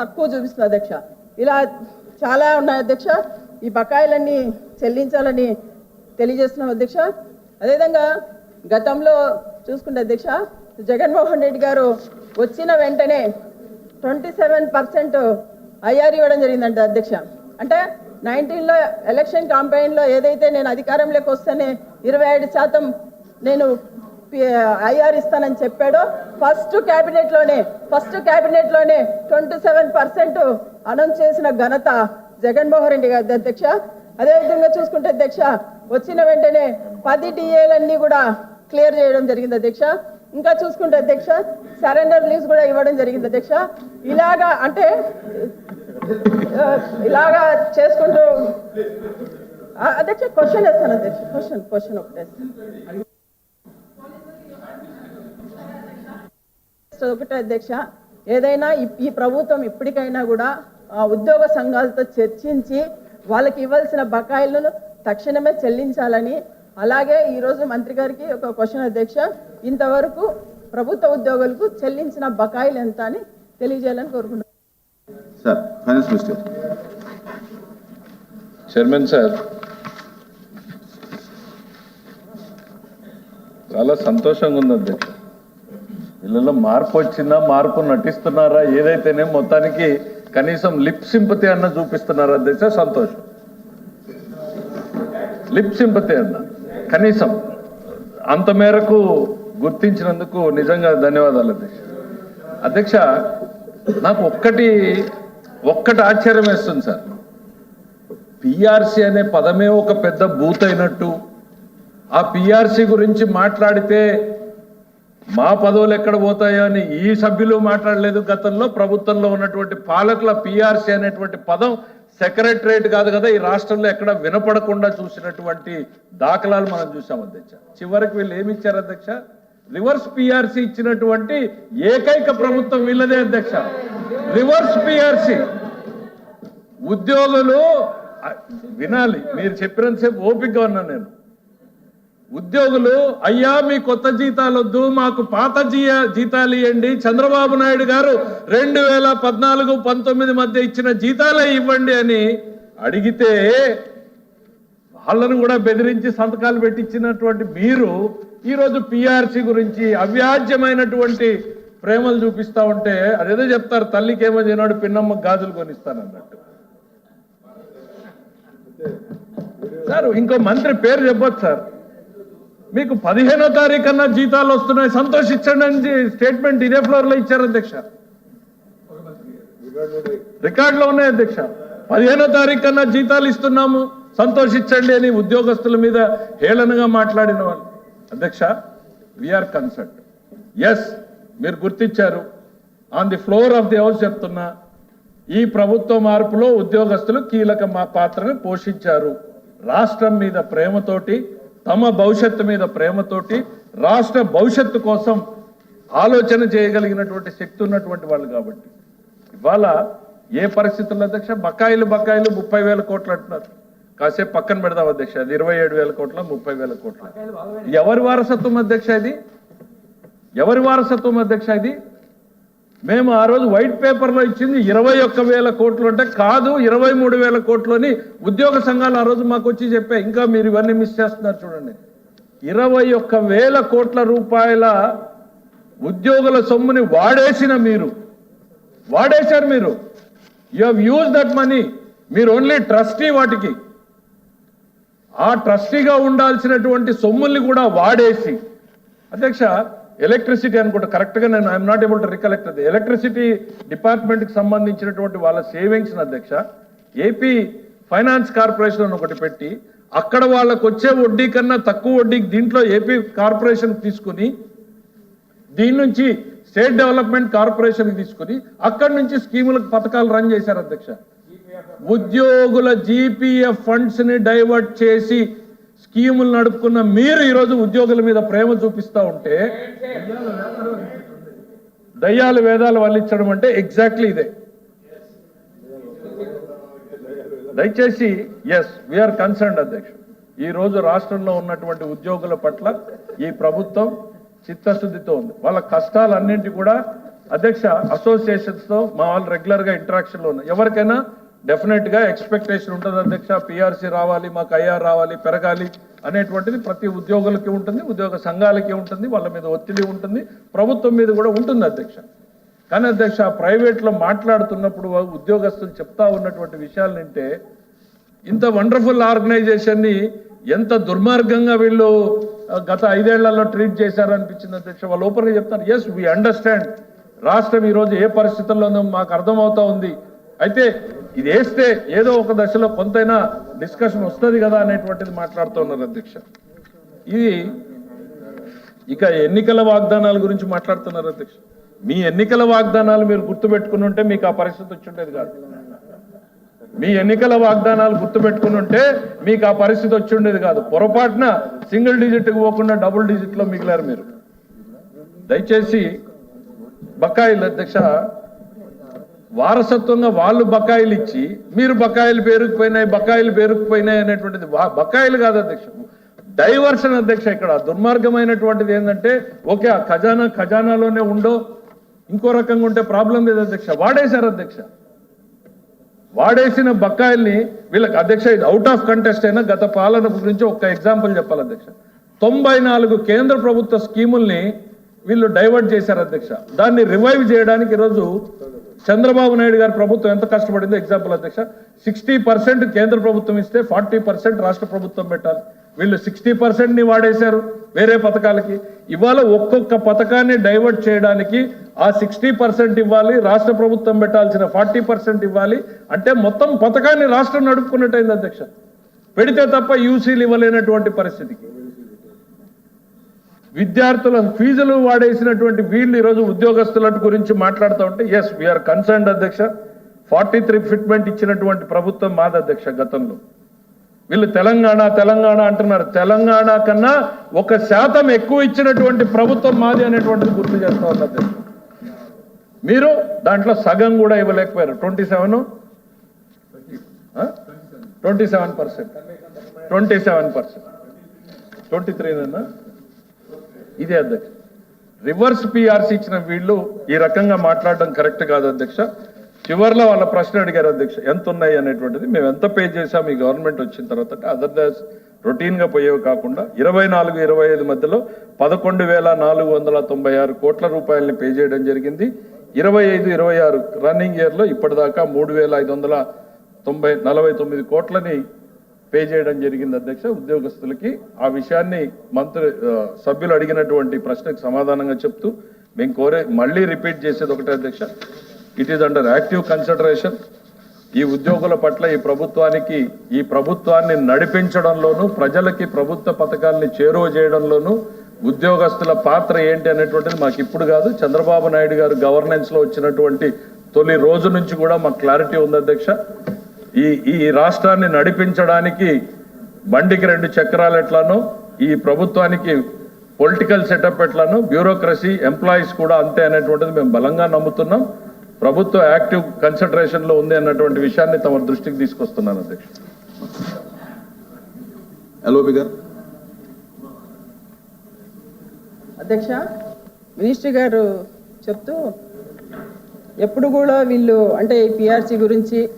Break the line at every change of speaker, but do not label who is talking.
తక్కువ చూపిస్తుంది అధ్యక్ష. ఇలా చాలా ఉన్నాయి అధ్యక్ష. ఈ బకాయిలన్నీ చెల్లించాలని తెలియజేస్తున్నాం అధ్యక్ష. అదేవిధంగా గతంలో చూసుకుంటే అధ్యక్ష జగన్మోహన్ రెడ్డి గారు వచ్చిన వెంటనే ట్వంటీ సెవెన్ పర్సెంట్ ఐఆర్ ఇవ్వడం జరిగిందంట అధ్యక్ష. అంటే నైన్టీన్లో ఎలక్షన్ క్యాంపెయిన్లో ఏదైతే నేను అధికారంలోకి వస్తేనే ఇరవై ఐదు శాతం నేను ఐఆర్ ఇస్తానని చెప్పాడో ఫస్ట్ క్యాబినెట్లోనే ఫస్ట్ క్యాబినెట్లోనే ట్వంటీ సెవెన్ పర్సెంట్ అనౌన్స్ చేసిన ఘనత జగన్మోహన్ రెడ్డి గారి అధ్యక్ష. అదేవిధంగా చూసుకుంటే అధ్యక్ష వచ్చిన వెంటనే పది డిఏలన్నీ కూడా క్లియర్ చేయడం జరిగింది అధ్యక్ష. ఇంకా చూసుకుంటే అధ్యక్ష సరెండర్ లీవ్స్ కూడా ఇవ్వడం జరిగింది అధ్యక్ష. ఇలాగా అంటే ఇలాగా చేసుకుంటూ అధ్యక్ష క్వశ్చన్ వేస్తాను అధ్యక్ష క్వశ్చన్ క్వశ్చన్ ఒకటేస్తాను వేస్తాను ఒకటే అధ్యక్ష ఏదైనా ఈ ప్రభుత్వం ఇప్పటికైనా కూడా ఆ, ఉద్యోగ సంఘాలతో చర్చించి వాళ్ళకి ఇవ్వాల్సిన బకాయిలను తక్షణమే చెల్లించాలని అలాగే ఈరోజు మంత్రి గారికి ఒక క్వశ్చన్ అధ్యక్ష ఇంతవరకు ప్రభుత్వ ఉద్యోగులకు చెల్లించిన బకాయిలు ఎంత అని తెలియజేయాలని కోరుకుంటున్నాను
sir finance minister
chairman sir చాలా సంతోషంగా ఉంది అధ్యక్ష. వీళ్ళలో మార్పు వచ్చిందా? మార్పు నటిస్తున్నారా? ఏదైతేనే మొత్తానికి కనీసం లిప్ సింపతి అన్న చూపిస్తున్నారా అధ్యక్ష? సంతోషం. లిప్ సింపతి అన్న. కనీసం. అంత మేరకు గుర్తించినందుకు నిజంగా ధన్యవాదాలు అధ్యక్ష. అధ్యక్ష నాకు ఒక్కటి ఒక్కటి ఆశ్చర్యం వేస్తుంది సార్. పిఆర్సీ అనే పదమే ఒక పెద్ద బూత్ అయినట్టు. ఆ పిఆర్సీ గురించి మాట్లాడితే మా పదవులు ఎక్కడ పోతాయో అని ఈ సభ్యులు మాట్లాడలేదు. గతంలో ప్రభుత్వంలో ఉన్నటువంటి పాలకుల పిఆర్సీ అనేటువంటి పదం సెక్రటరేట్ కాదు కదా ఈ రాష్ట్రంలో ఎక్కడ వినపడకుండా చూసినటువంటి దాఖలాలు మనం చూసాం అధ్యక్ష. చివరికి వీళ్ళు ఏమి ఇచ్చారు అధ్యక్ష? రివర్స్ పిఆర్సీ ఇచ్చినటువంటి ఏకైక ప్రభుత్వం వీళ్ళదే అధ్యక్ష. రివర్స్ పిఆర్సీ ఉద్యోగులు వినాలి. మీరు చెప్పినంతసేపు ఓపికగా ఉన్నాను నేను. ఉద్యోగులు అయ్యా మీ కొత్త జీతాలు వద్దు మాకు పాత జీయ జీతాలు ఇవ్వండి చంద్రబాబు నాయుడు గారు రెండు వేల పద్నాలుగు పంతొమ్మిది మధ్య ఇచ్చిన జీతాలే ఇవ్వండి అని అడిగితే వాళ్ళను కూడా బెదిరించి సంతకాలు పెట్టించినటువంటి మీరు ఈరోజు పిఆర్సీ గురించి అవ్యాజ్యమైనటువంటి ప్రేమలు చూపిస్తా ఉంటే అదేదో చెప్తారు తల్లికి ఏమో చేయనాడు పిన్నమ్మ గాజులు కొనిస్తానన్నట్టు. సార్ ఇంకో మంత్రి పేరు చెప్పొచ్చు సార్. మీకు పదిహేనో తారీఖు అన్న జీతాలు వస్తున్నాయి. సంతోషించండి అని స్టేట్మెంట్ ఇదే ఫ్లోర్లో ఇచ్చారు అధ్యక్ష. రికార్డులో ఉన్నాయి అధ్యక్ష. పదిహేనో తారీఖు కన్నా జీతాలు ఇస్తున్నాము సంతోషించండి అని ఉద్యోగస్తుల మీద హేళనగా మాట్లాడిన వాళ్ళు. అధ్యక్ష వీఆర్ కన్సర్ట్ ఎస్ మీరు గుర్తించారు. On the floor of the house చెప్తున్నా ఈ ప్రభుత్వ మార్పులో ఉద్యోగస్తులు కీలక మా పోషించారు. రాష్ట్రం మీద ప్రేమతోటి తమ భవిష్యత్తు మీద ప్రేమతోటి రాష్ట్ర భవిష్యత్తు కోసం ఆలోచన చేయగలిగినటువంటి శక్తి ఉన్నటువంటి వాళ్ళు కాబట్టి. ఇవాళ ఏ పరిస్థితుల్లో అధ్యక్ష? బకాయిలు బకాయిలు ముప్పై వేల కోట్లు అంటున్నారు. కాసేపు పక్కన పెడదాం అధ్యక్ష. అది ఇరవై ఏడు వేల కోట్ల ముప్పై వేల కోట్ల. ఎవరి వారసత్వం అధ్యక్ష ఇది? ఎవరి వారసత్వం అధ్యక్ష ఇది? మేము ఆ రోజు వైట్ పేపర్లో ఇచ్చింది ఇరవై ఒక్క వేల కోట్లు అంటే కాదు ఇరవై మూడు వేల కోట్లు అని ఉద్యోగ సంఘాలు ఆ రోజు మాకు వచ్చి చెప్పాయి. ఇంకా మీరు ఇవన్నీ మిస్ చేస్తున్నారు చూడండి. ఇరవై ఒక్క వేల కోట్ల రూపాయల ఉద్యోగుల సొమ్ముని వాడేసిన మీరు. వాడేశారు మీరు. You have use that money మీరు ఓన్లీ ట్రస్టీ వాటికి. ఆ ట్రస్టీగా ఉండాల్సినటువంటి సొమ్ముల్ని కూడా వాడేసి. అధ్యక్ష ఎలక్ట్రిసిటీ అనుకుంటా కరెక్ట్గా నేను I'm not able to recollect అది. ఎలక్ట్రిసిటీ డిపార్ట్మెంట్కి సంబంధించినటువంటి వాళ్ళ సేవింగ్స్ అధ్యక్ష ఏపీ ఫైనాన్స్ కార్పొరేషన్ అని ఒకటి పెట్టి అక్కడ వాళ్ళకు వచ్చే వడ్డీ కన్నా తక్కువ వడ్డీకి దీంట్లో ఏపీ కార్పొరేషన్ తీసుకుని దీని నుంచి స్టేట్ డెవలప్మెంట్ కార్పొరేషన్ తీసుకుని అక్కడి నుంచి స్కీములకు పథకాలు రన్ చేశారు అధ్యక్ష. ఉద్యోగుల జీపీఎఫ్ ఫండ్స్ని డైవర్ట్ చేసి స్కీములు నడుపుకున్న మీరు ఈరోజు ఉద్యోగుల మీద ప్రేమ చూపిస్తా ఉంటే దయ్యాలు వేదాలు వల్లించడం అంటే ఎగ్జాక్ట్లీ ఇదే. దయచేసి ఎస్ వీఆర్ కన్సర్న్డ్ అధ్యక్ష. ఈ రోజు రాష్ట్రంలో ఉన్నటువంటి ఉద్యోగుల పట్ల ఈ ప్రభుత్వం చిత్తశుద్ధితో ఉంది. వాళ్ళ కష్టాలన్నింటి కూడా అధ్యక్ష అసోసియేషన్స్తో మా వాళ్ళు రెగ్యులర్గా ఇంటరాక్షన్లో ఉన్నాయి ఎవరికైనా డెఫినెట్గా ఎక్స్పెక్టేషన్ ఉంటుంది అధ్యక్ష. పిఆర్సీ రావాలి మాకు ఐఆర్ రావాలి పెరగాలి అనేటువంటిది ప్రతి ఉద్యోగులకి ఉంటుంది ఉద్యోగ సంఘాలకి ఉంటుంది వాళ్ళ మీద ఒత్తిడి ఉంటుంది ప్రభుత్వం మీద కూడా ఉంటుంది అధ్యక్ష. కానీ అధ్యక్ష ప్రైవేట్లో మాట్లాడుతున్నప్పుడు ఉద్యోగస్తులు చెప్తా ఉన్నటువంటి విషయాలు వింటే ఇంత వండర్ఫుల్ ఆర్గనైజేషన్ని ఎంత దుర్మార్గంగా వీళ్ళు గత ఐదేళ్ళలో ట్రీట్ చేశారు అనిపించింది అధ్యక్ష. వాళ్ళు ఓపెన్గా చెప్తారు ఎస్ వి అండర్స్టాండ్ రాష్ట్రం ఈరోజు ఏ పరిస్థితుల్లో ఉందో మాకు అర్థమవుతా ఉంది. అయితే ఇది వేస్తే ఏదో ఒక దశలో కొంతైనా డిస్కషన్ వస్తుంది కదా అనేటువంటిది మాట్లాడుతున్నారు అధ్యక్ష. ఇది ఇక ఎన్నికల వాగ్దానాల గురించి మాట్లాడుతున్నారు అధ్యక్ష. మీ ఎన్నికల వాగ్దానాలు మీరు గుర్తుపెట్టుకుని ఉంటే మీకు ఆ పరిస్థితి వచ్చిండేది కాదు. మీ ఎన్నికల వాగ్దానాలు గుర్తుపెట్టుకుని ఉంటే మీకు ఆ పరిస్థితి వచ్చిండేది కాదు. పొరపాటున సింగిల్ డిజిట్ పోకుండా డబుల్ డిజిట్లో మిగిలారు మీరు. దయచేసి బకాయిలు అధ్యక్ష వారసత్వంగా వాళ్ళు బకాయిలు ఇచ్చి మీరు బకాయిలు పేరుకుపోయినాయి బకాయిలు పేరుకుపోయినాయి అనేటువంటిది బకాయిలు కాదు అధ్యక్ష. డైవర్షన్ అధ్యక్ష ఇక్కడ దుర్మార్గమైనటువంటిది ఏంటంటే ఓకే ఆ ఖజానా ఖజానాలోనే ఉండో ఇంకో రకంగా ఉంటే ప్రాబ్లం లేదు అధ్యక్ష. వాడేశారు అధ్యక్ష. వాడేసిన బకాయిల్ని వీళ్ళకి అధ్యక్ష ఇది అవుట్ ఆఫ్ కంటెస్ట్ అయినా గత పాలన గురించి ఒక ఎగ్జాంపుల్ చెప్పాలి అధ్యక్ష. తొంభై నాలుగు కేంద్ర ప్రభుత్వ స్కీముల్ని వీళ్ళు డైవర్ట్ చేశారు అధ్యక్ష. దాన్ని రివైవ్ చేయడానికి ఈరోజు చంద్రబాబు నాయుడు గారి ప్రభుత్వం ఎంత కష్టపడిందో ఎగ్జాంపుల్ అధ్యక్ష. సిక్స్టీ పర్సెంట్ కేంద్ర ప్రభుత్వం ఇస్తే ఫార్టీ పర్సెంట్ రాష్ట్ర ప్రభుత్వం పెట్టాలి. వీళ్ళు సిక్స్టీ పర్సెంట్ని వాడేశారు వేరే పథకాలకి. ఇవాళ ఒక్కొక్క పథకాన్ని డైవర్ట్ చేయడానికి ఆ సిక్స్టీ పర్సెంట్ ఇవ్వాలి రాష్ట్ర ప్రభుత్వం పెట్టాల్సిన ఫార్టీ పర్సెంట్ ఇవ్వాలి. అంటే మొత్తం పథకాన్ని రాష్ట్రం నడుపుకున్నట్టయింది అధ్యక్ష. పెడితే తప్ప యూసీలు ఇవ్వలేనటువంటి పరిస్థితికి. విద్యార్థుల ఫీజులు వాడేసినటువంటి వీళ్ళు ఈరోజు ఉద్యోగస్తుల గురించి మాట్లాడుతూ ఉంటే ఎస్ వీఆర్ కన్సర్న్డ్ అధ్యక్ష. ఫార్టీ త్రీ ఫిట్మెంట్ ఇచ్చినటువంటి ప్రభుత్వం మాది అధ్యక్ష గతంలో. వీళ్ళు తెలంగాణ తెలంగాణ అంటున్నారు. తెలంగాణ కన్నా ఒక శాతం ఎక్కువ ఇచ్చినటువంటి ప్రభుత్వం మాది అనేటువంటిది గుర్తు చేస్తా ఉన్నారు అధ్యక్ష. మీరు దాంట్లో సగం కూడా ఇవ్వలేకపోయారు. Twenty seven twenty seven percent twenty seven percent twenty త్రీనన్నా ఇదే అధ్యక్ష. రివర్స్ పిఆర్సీ ఇచ్చిన వీళ్ళు ఈ రకంగా మాట్లాడడం కరెక్ట్ కాదు అధ్యక్ష. చివర్లో వాళ్ళ ప్రశ్న అడిగారు అధ్యక్ష ఎంత ఉన్నాయి అనేటువంటిది. మేము ఎంత పే చేసాం ఈ గవర్నమెంట్ వచ్చిన తర్వాత అంటే అదర్ దాస్ రొటీన్గా పోయేవి కాకుండా ఇరవై నాలుగు ఇరవై ఐదు మధ్యలో పదకొండు వేల నాలుగు వందల తొంభై ఆరు కోట్ల రూపాయలని పే చేయడం జరిగింది. ఇరవై ఐదు ఇరవై ఆరు రన్నింగ్ ఇయర్లో ఇప్పటిదాకా మూడు వేల ఐదు వందల తొంభై నలభై తొమ్మిది కోట్లని పే చేయడం జరిగింది అధ్యక్ష. ఉద్యోగస్తులకి ఆ విషయాన్ని మంత్రి సభ్యులు అడిగినటువంటి ప్రశ్నకు సమాధానంగా చెప్తూ మేము కోరే మళ్ళీ రిపీట్ చేసేది ఒకటే అధ్యక్ష. It is under active consideration ఈ ఉద్యోగుల పట్ల ఈ ప్రభుత్వానికి ఈ ప్రభుత్వాన్ని నడిపించడంలోనూ ప్రజలకి ప్రభుత్వ పథకాల్ని చేరువ చేయడంలోనూ ఉద్యోగస్తుల పాత్ర ఏంటి అనేటువంటిది మాకు ఇప్పుడు కాదు. చంద్రబాబు నాయుడు గారు గవర్నెన్స్లో వచ్చినటువంటి తొలి రోజు నుంచి కూడా మాకు క్లారిటీ ఉంది అధ్యక్ష. ఈ ఈ రాష్ట్రాన్ని నడిపించడానికి బండికి రెండు చక్రాలు ఎట్లానో ఈ ప్రభుత్వానికి పొలిటికల్ సెటప్ ఎట్లానో బ్యూరోక్రసీ ఎంప్లాయీస్ కూడా అంతే అనేటువంటిది మేము బలంగా నమ్ముతున్నాం. ప్రభుత్వ యాక్టివ్ కన్సిడరేషన్లో ఉంది అన్నటువంటి విషయాన్ని తమ దృష్టికి తీసుకొస్తున్నాను అధ్యక్ష.
గారు.
అధ్యక్ష మినిస్టర్ గారు చెప్తూ ఎప్పుడు కూడా వీళ్ళు అంటే ఈ పిఆర్సీ గురించి